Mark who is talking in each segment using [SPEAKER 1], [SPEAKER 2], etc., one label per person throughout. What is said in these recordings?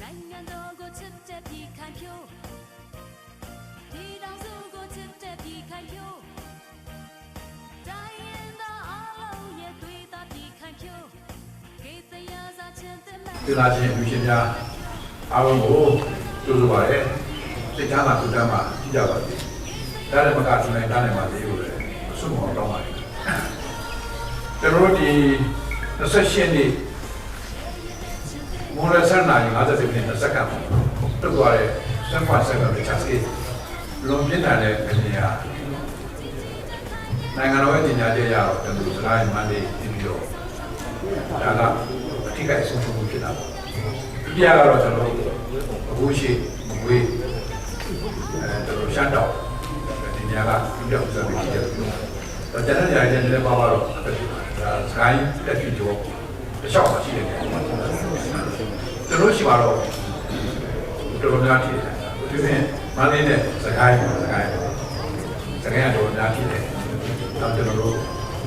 [SPEAKER 1] နိုင်ငံတော်ကိုချစ်တဲ့ပြည်ခိုင်ဖြိုးဒီတောင်စုကိုချစ်တဲ့ပြည်ခိုင်ဖြိုးတိုင်းရင်သားအလုံးရဲ့သွေးသားပြည်ခိုင်ဖြိုးခေတ္တရာစာချင်းတဲ့မဲ့
[SPEAKER 2] ဒေသချင်းလူရှင်များအားလုံးကိုကြိုဆိုပါရစေစိတ်ချမ်းသာကိုယ်တမ်းမှာကြည့်ကြပါစေဒါလည်းမကစနိုင်တားနိုင်ပါသေးဘူးလေအဆုမအောင်တောင်းပါလေကျွန်တော်တို့ဒီ28ရက် နေ့မော်ရဆန်နိုင်50မိနစ်စက္ကန့်တက်သွားတဲ့စံပါစက္ကန့်ပဲချက်စီလုံပြင်းတဲ့အနေအထားနိုင်ငံတော်ရဲ့ညညာချက်ရတော့ကျွန်တော်တို့စကားမှန်းလေးပြီးပြီးတော့ဒါကအထူးကိစ္စဆုံးရှုံးမှုဖြစ်တာပေါ့ဒုတိယကတော့ကျွန်တော်တို့အခုရှိမကွေးအဲကျွန်တော်ရှမ်းတောင်ဒီညကဒုတိယဥစားပြီးဖြစ်တယ်တော့ကျွန်တော်ညာရဲ့လည်းပါပါတော့ဒါစကိုင်းတက်ပြီးတော့တစ်ချောင်းမှရှိတယ် ကျွန်တော်ရှိပါတော့တော်တော်များဖြစ်တယ်ဒီပြင်မန္တလေးနဲ့စကိုင်းစကိုင်းစကိုင်းကတော့များဖြစ်တယ်တော့ကျွန်တော်တို့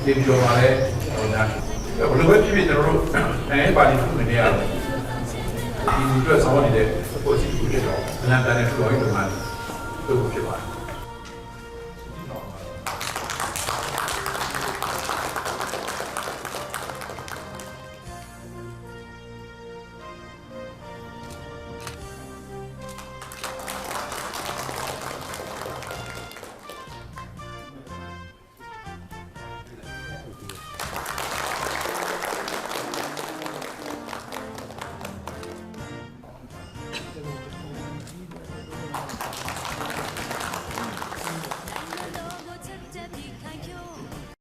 [SPEAKER 2] ဒီပြောပါလဲဟိုများဘယ်လိုပဲဖြစ်ဖြစ်ကျွန်တော်တို့နိုင်ငံပါတီထုနေရတော့ဒီအတွက်ဆောင်နေတဲ့ပေါ်စီကူဖြစ်တော့အလံတန်းနဲ့ဖလိုရင်းတို့မှတို့ဖြစ်ပါတယ်